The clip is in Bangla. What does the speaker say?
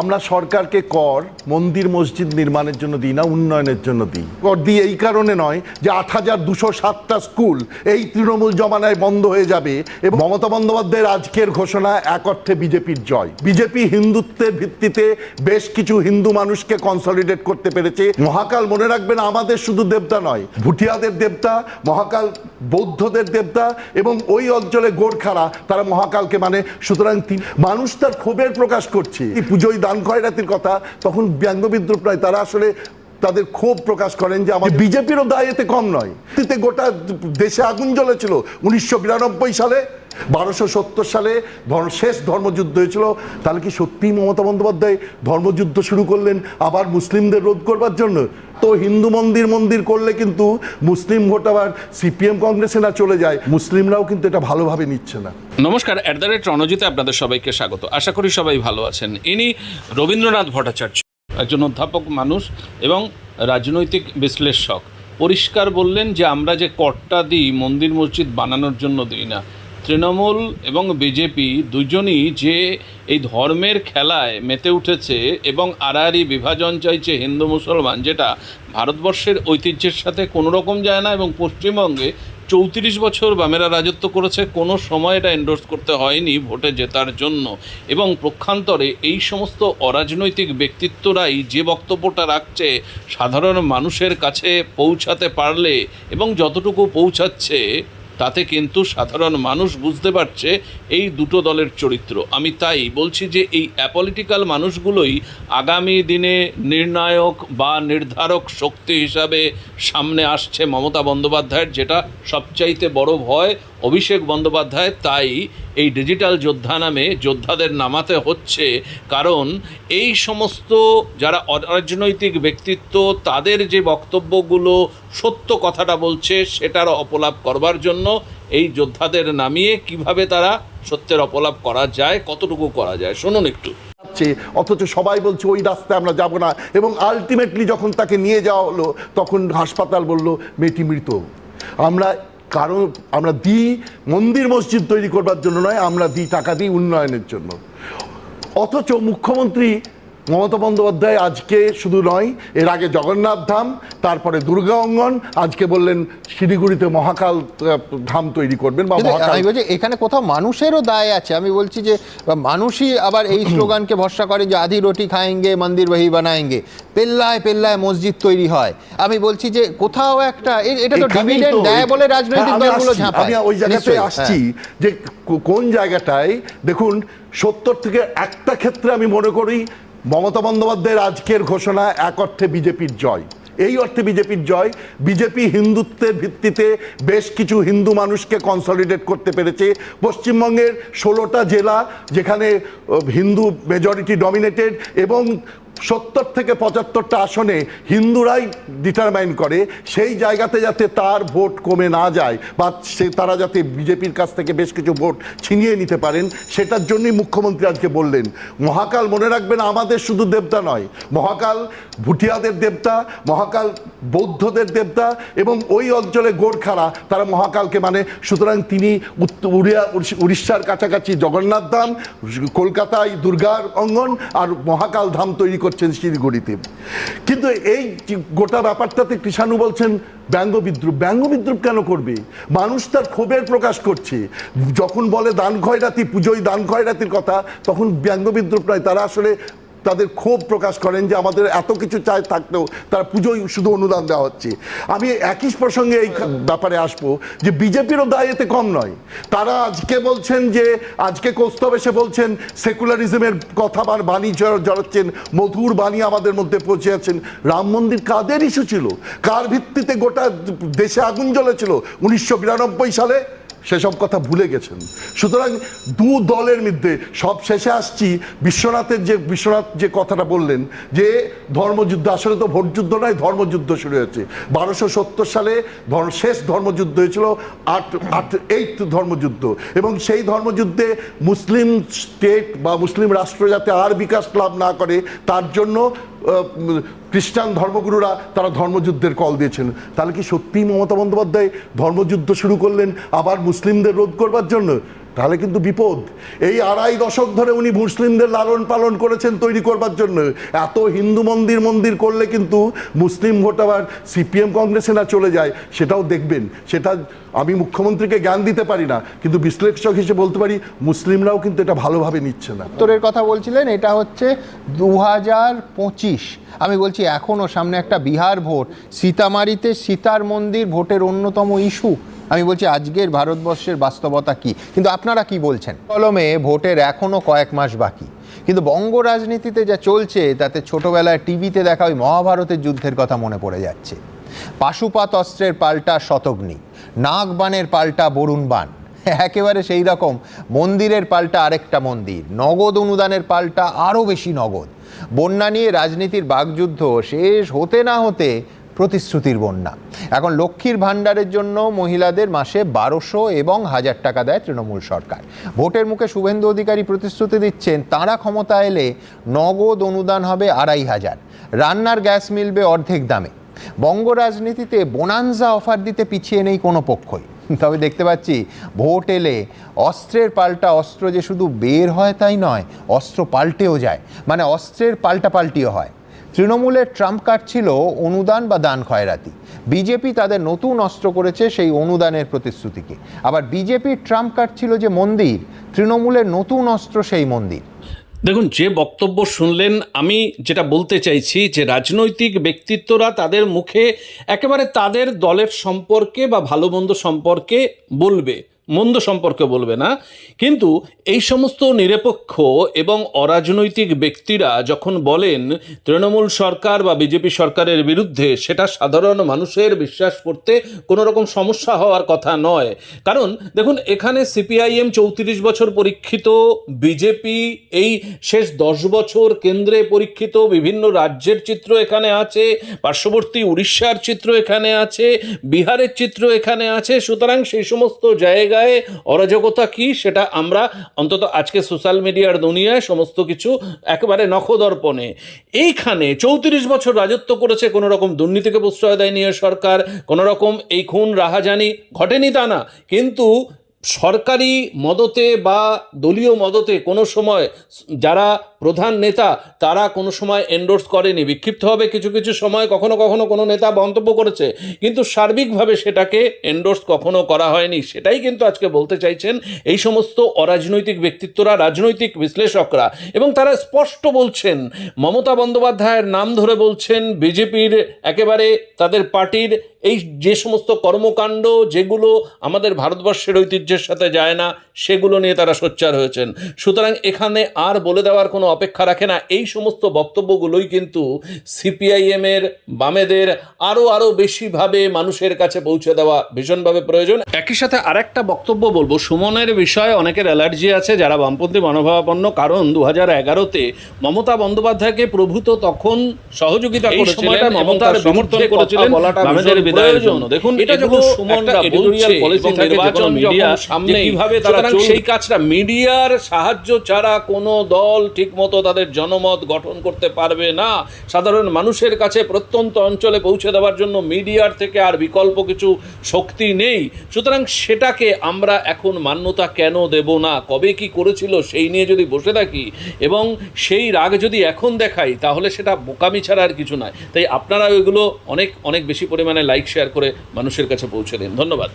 আমরা সরকারকে কর, মন্দির, মসজিদ নির্মাণের জন্য দিই না, উন্নয়নের জন্য দিই। কর দিই এই কারণে নয় যে আট হাজার দুশো সাতটা স্কুল এই তৃণমূল জমানায় বন্ধ হয়ে যাবে এবং মমতা বন্দ্যোপাধ্যায়ের আজকের ঘোষণা এক অর্থে বিজেপির জয়। বিজেপি হিন্দুত্বের ভিত্তিতে বেশ কিছু হিন্দু মানুষকে কনসলিডেট করতে পেরেছে। মহাকাল মনে রাখবেন আমাদের শুধু দেবতা নয়, ভুটিয়াদের দেবতা, মহাকাল বৌদ্ধদের দেবতা এবং ওই অঞ্চলে গোর্খারা তারা মহাকালকে মানে সুতরাং তিনি- মানুষ তার ক্ষোভের প্রকাশ করছে। এই পুজোয় দান খয়রাতির কথা তখন ব্যঙ্গ বিদ্রুপ নয় তারা আসলে তাদের ক্ষোভ প্রকাশ করেন যে আমাদের বিজেপিরও দায় এতে কম নয়। এতে গোটা দেশে আগুন জ্বলেছিল। উনিশশো বিরানব্বই সালে বারোশো সত্তর সালে শেষ ধর্মযুদ্ধ হয়েছিল। তাহলে কি সত্যিই মমতা বন্দ্যোপাধ্যায় ধর্মযুদ্ধ শুরু করলেন আবার মুসলিমদের রোধ করবার জন্য? তো হিন্দু মন্দির মন্দির করলে কিন্তু মুসলিম ভোট আবার সিপিএম কংগ্রেসে না চলে যায়। মুসলিমরাও কিন্তু এটা ভালোভাবে নিচ্ছে না। নমস্কার অ্যাট দ্য রেট রণজিতে আপনাদের সবাইকে স্বাগত। আশা করি সবাই ভালো আছেন। ইনি রবীন্দ্রনাথ ভট্টাচার্য, একজন অধ্যাপক মানুষ এবং রাজনৈতিক বিশ্লেষক। পরিষ্কার বললেন যে আমরা যে করটা দিই, মন্দির মসজিদ বানানোর জন্য দিই না। তৃণমূল এবং বিজেপি দুজনই যে এই ধর্মের খেলায় মেতে উঠেছে এবং আড়াআড়ি বিভাজন চাইছে হিন্দু মুসলমান, যেটা ভারতবর্ষের ঐতিহ্যের সাথে কোনো রকম যায় না এবং পশ্চিমবঙ্গে চৌত্রিশ বছর বামেরা রাজত্ব করেছে, কোনো সময় এটা এন্ডোর্স করতে হয়নি ভোটে জেতার জন্য। এবং প্রক্ষান্তরে এই সমস্ত অরাজনৈতিক ব্যক্তিত্বরাই যে বক্তব্যটা রাখছে, সাধারণ মানুষের কাছে পৌঁছাতে পারলে এবং যতটুকু পৌঁছাচ্ছে তাতে কিন্তু সাধারণ মানুষ বুঝতে পারছে এই দুটো দলের চরিত্র। আমি তাই বলছি যে এই অ্যাপলিটিক্যাল মানুষগুলোই আগামী দিনে নির্ণায়ক বা নির্ধারক শক্তি হিসাবে সামনে আসছে মমতা বন্দ্যোপাধ্যায়ের, যেটা সবচাইতে বড় ভয় অভিষেক বন্দ্যোপাধ্যায় তাই এই ডিজিটাল যোদ্ধা নামে যোদ্ধাদের নামাতে হচ্ছে। কারণ এই সমস্ত যারা অরাজনৈতিক ব্যক্তিত্ব, তাদের যে বক্তব্যগুলো সত্য কথাটা বলছে, সেটার অপলাপ করবার জন্য এই যোদ্ধাদের নামিয়ে কীভাবে তারা সত্যের অপলাপ করা যায়, কতটুকু করা যায়, শুনুন একটু। অথচ সবাই বলছে, ওই রাস্তায় আমরা যাব না। এবং আলটিমেটলি যখন তাকে নিয়ে যাওয়া হলো, তখন হাসপাতাল বলল, মেয়েটি মৃত। আমরা কারণ আমরা দিই মন্দির মসজিদ তৈরি করবার জন্য নয়, আমরা দিই টাকা দিই উন্নয়নের জন্য। অথচ মুখ্যমন্ত্রী মমতা বন্দ্যোপাধ্যায় আজকে শুধু নয় এর আগে জগন্নাথ ধাম তারপরে দুর্গা অঙ্গন আজকে বললেন শিলিগুড়িতে মহাকাল ধাম তৈরি করবেন বা এখানে কোথাও মানুষেরও দায় আছে। আমি বলছি যে মানুষই আবার এই স্লোগানকে ভরসা করে যে আধি রুটি খায়েঙ্গে মন্দির বহি বানায়েঙ্গে। পেল্লায় পেল্লায় মসজিদ তৈরি হয়। আমি বলছি যে কোথাও একটা এটা তো দেয় বলে রাজনৈতিক হ্যাঁ, দলগুলো আমি ওই জায়গাতে আসছি হ্যাঁ। যে কোন জায়গাটায় দেখুন সত্তর থেকে একটা ক্ষেত্রে আমি মনে করি মমতা বন্দ্যোপাধ্যায়ের আজকের ঘোষণা এক অর্থে বিজেপির জয়। এই অর্থে বিজেপির জয়, বিজেপি হিন্দুত্বের ভিত্তিতে বেশ কিছু হিন্দু মানুষকে কনসলিডেট করতে পেরেছে। পশ্চিমবঙ্গের ষোলোটা জেলা যেখানে হিন্দু মেজরিটি ডমিনেটেড এবং সত্তর থেকে পঁচাত্তরটা আসনে হিন্দুরাই ডিটারমাইন করে, সেই জায়গাতে যাতে তার ভোট কমে না যায় বা সে তারা যাতে বিজেপির কাছ থেকে বেশ কিছু ভোট ছিনিয়ে নিতে পারেন, সেটার জন্যই মুখ্যমন্ত্রী আজকে বললেন। মহাকাল মনে রাখবেন আমাদের শুধু দেবতা নয়, মহাকাল ভুটিয়াদের দেবতা, মহাকাল বৌদ্ধদের দেবতা এবং ওই অঞ্চলে গোর্খারা, তারা মহাকালকে মানে সুতরাং তিনি উড়িয়া উড়িষ্যার কাছাকাছি জগন্নাথ ধাম কলকাতায় দুর্গার অঙ্গন আর মহাকাল ধাম তৈরি করছেন শিলিগুড়িতে। কিন্তু এই গোটা ব্যাপারটাতে কৃষাণু বলছেন ব্যঙ্গ বিদ্রুপ। ব্যঙ্গ বিদ্রুপ কেন করবে? মানুষ তার ক্ষোভের প্রকাশ করছে। যখন বলে দান খয়রাতি পুজোয় দান খয়রাতির কথা, তখন ব্যঙ্গ বিদ্রুপ নয়। তারা আসলে তাদের ক্ষোভ প্রকাশ করেন যে আমাদের এত কিছু চাই থাকলেও তারা পুজোয় শুধু অনুদান দেওয়া হচ্ছে। আমি একই প্রসঙ্গে এই ব্যাপারে আসব যে বিজেপিরও দায় এতে কম নয়। তারা আজকে বলছেন যে, আজকে কৌস্তব এসে বলছেন, সেকুলারিজমের কথা বা বাণী জড়াচ্ছেন মধুর বাণী আমাদের মধ্যে পৌঁছে আছেন রাম মন্দির কাদের ইস্যু ছিল? কার ভিত্তিতে গোটা দেশে আগুন জ্বলেছিল? উনিশশো বিরানব্বই সালে সেসব কথা ভুলে গেছেন। সুতরাং দু দলের মধ্যে সব শেষে আসছি, বিশ্বনাথের যে, বিশ্বনাথ যে কথাটা বললেন, যে ধর্মযুদ্ধ, আসলে তো ভোটযুদ্ধ নয়, ধর্মযুদ্ধ শুরু হয়েছে। বারোশো সত্তর সালে শেষ ধর্মযুদ্ধ হয়েছিল, আট আট, এইট ধর্মযুদ্ধ। এবং সেই ধর্মযুদ্ধে মুসলিম স্টেট বা মুসলিম রাষ্ট্র যাতে আর বিকাশ লাভ না করে, তার জন্য খ্রিস্টান ধর্মগুরুরা তারা ধর্মযুদ্ধের কল দিয়েছেন। তাহলে কি সত্যিই মমতা বন্দ্যোপাধ্যায় ধর্মযুদ্ধ শুরু করলেন আবার মুসলিমদের রোধ করবার জন্য? তাহলে কিন্তু বিপদ। এই আড়াই দশক ধরে উনি মুসলিমদের লালন পালন করেছেন তৈরি করবার জন্য। এত হিন্দু মন্দির মন্দির করলে কিন্তু মুসলিম ভোট আবার সিপিএম কংগ্রেসে না চলে যায়, সেটাও দেখবেন। সেটা আমি মুখ্যমন্ত্রীকে জ্ঞান দিতে পারি না, কিন্তু বিশ্লেষক হিসেবে বলতে পারি, মুসলিমরাও কিন্তু এটা ভালোভাবে নিচ্ছে না। উত্তরের কথা বলছিলেন, এটা হচ্ছে দু হাজার পঁচিশ। আমি বলছি, এখনও সামনে একটা বিহার ভোট। সীতামারিতে সীতার মন্দির ভোটের অন্যতম ইস্যু। আমি বলছি আজকের ভারতবর্ষের বাস্তবতা কি? কিন্তু আপনারা কি বলছেন? কলমে ভোটের এখনও কয়েক মাস বাকি। কিন্তু বঙ্গ রাজনীতিতে যা চলছে, তাতে ছোটবেলায় টিভিতে দেখা ওই মহাভারতের যুদ্ধের কথা মনে পড়ে যাচ্ছে। পাশুপাত অস্ত্রের পাল্টা শতগ্নি, নাগবানের পাল্টা বরুণ বান, একেবারে সেই রকম মন্দিরের পাল্টা আরেকটা মন্দির, নগদ অনুদানের পাল্টা আরও বেশি নগদ। বন্যা নিয়ে রাজনীতির বাগযুদ্ধ শেষ হতে না হতে প্রতিশ্রুতির বন্যা। এখন লক্ষ্মীর ভাণ্ডারের জন্য মহিলাদের মাসে বারোশো এবং হাজার টাকা দেয় তৃণমূল সরকার। ভোটের মুখে শুভেন্দু অধিকারী প্রতিশ্রুতি দিচ্ছেন, তাঁরা ক্ষমতা এলে নগদ অনুদান হবে আড়াই হাজার। রান্নার গ্যাস মিলবে অর্ধেক দামে। বঙ্গ রাজনীতিতে বোনানজা অফার দিতে পিছিয়ে নেই কোনো পক্ষই। তবে দেখতে পাচ্ছি, ভোট এলে অস্ত্রের পাল্টা অস্ত্র যে শুধু বের হয় তাই নয়, অস্ত্র পাল্টেও যায়। মানে অস্ত্রের পাল্টা পাল্টিও হয়। তৃণমূলের ট্রাম্প কার্ড ছিল অনুদান বা দান খয়রাতি। বিজেপি তাদের নতুন অস্ত্র করেছে সেই অনুদানের প্রতিশ্রুতিকে। আবার বিজেপির ট্রাম্প কার্ড ছিল যে মন্দির তৃণমূলের নতুন অস্ত্র সেই মন্দির। দেখুন, যে বক্তব্য শুনলেন, আমি যেটা বলতে চাইছি যে রাজনৈতিক ব্যক্তিত্বরা তাদের মুখে একেবারে তাদের দলের সম্পর্কে বা ভালো মন্দ সম্পর্কে বলবে। মন্দ সম্পর্কে বলবে না। কিন্তু এই সমস্ত নিরপেক্ষ এবং অরাজনৈতিক ব্যক্তিরা যখন বলেন, তৃণমূল সরকার বা বিজেপি সরকারের বিরুদ্ধে সেটা সাধারণ মানুষের বিশ্বাস করতে কোনো রকম সমস্যা হওয়ার কথা নয়। কারণ দেখুন, এখানে সিপিআইএম চৌত্রিশ বছর পরীক্ষিত, বিজেপি এই শেষ দশ বছর কেন্দ্রে পরীক্ষিত, বিভিন্ন রাজ্যের চিত্র এখানে আছে, পার্শ্ববর্তী উড়িষ্যার চিত্র এখানে আছে, বিহারের চিত্র এখানে আছে, সুতরাং সেই সমস্ত জায়গায় অরাজকতা কি সেটা আমরা অন্তত আজকে সোশ্যাল মিডিয়ার দুনিয়ায় সমস্ত কিছু একেবারে নখদর্পণে। এইখানে চৌত্রিশ বছর রাজত্ব করেছে, কোনো রকম দুর্নীতিকে প্রশ্রয় দেয়নি সরকার, কোনো রকম এই খুন, রাহাজানি ঘটেনি তা না। কিন্তু সরকারি মদতে বা দলীয় মদতে কোনো সময় যারা প্রধান নেতা, তারা কোনো সময় এন্ডোর্স করেনি। বিক্ষিপ্ত হবে কিছু কিছু সময় কখনো কখনো কোনো নেতা মন্তব্য করেছে, কিন্তু সার্বিকভাবে সেটাকে এন্ডোর্স কখনো করা হয়নি। সেটাই কিন্তু আজকে বলতে চাইছেন এই সমস্ত অরাজনৈতিক ব্যক্তিত্বরা, রাজনৈতিক বিশ্লেষকরা এবং তারা স্পষ্ট বলছেন, মমতা বন্দ্যোপাধ্যায়ের নাম ধরে বলছেন বিজেপির একেবারে তাদের পার্টির এই যে সমস্ত কর্মকাণ্ড, যেগুলো আমাদের ভারতবর্ষের ঐতিহ্যের সাথে যায় না সেগুলো নিয়ে তারা সোচ্চার হয়েছেন। সুতরাং এখানে আর বলে দেওয়ার কোনো অপেক্ষা রাখে না। এই সমস্ত বক্তব্যগুলোই কিন্তু সিপিআইএমের বামেদের আরও আরও বেশিভাবে মানুষের কাছে পৌঁছে দেওয়া ভীষণভাবে প্রয়োজন। একই সাথে আরেকটা বক্তব্য বলব সুমনের বিষয়ে অনেকের অ্যালার্জি আছে যারা বামপন্থী মনোভাবাপন্ন কারণ দু হাজার এগারোতে মমতা বন্দ্যোপাধ্যায়কে প্রভূত তখন সহযোগিতা করেছিলেন মমতার সমর্থন করেছিলেন বামেদের বিদায়ের জন্য দেখুন এটা যখন সুমনরা বলছে থাকে নির্বাচন মিডিয়া সামনেই, কীভাবে তারা সেই কাজটা মিডিয়ার সাহায্য ছাড়া কোনো দল ঠিকমতো তাদের জনমত গঠন করতে পারবে না। সাধারণ মানুষের কাছে প্রত্যন্ত অঞ্চলে পৌঁছে দেওয়ার জন্য মিডিয়ার থেকে আর বিকল্প কিছু শক্তি নেই। সুতরাং সেটাকে আমরা এখন মান্যতা কেন দেব না? কবে কি করেছিল সেই নিয়ে যদি বসে থাকি এবং সেই রাগ যদি এখন দেখাই তাহলে সেটা বোকামি ছাড়া আর কিছু নয়। তাই আপনারা ওইগুলো অনেক অনেক বেশি পরিমাণে লাইক শেয়ার করে মানুষের কাছে পৌঁছে দিন। ধন্যবাদ।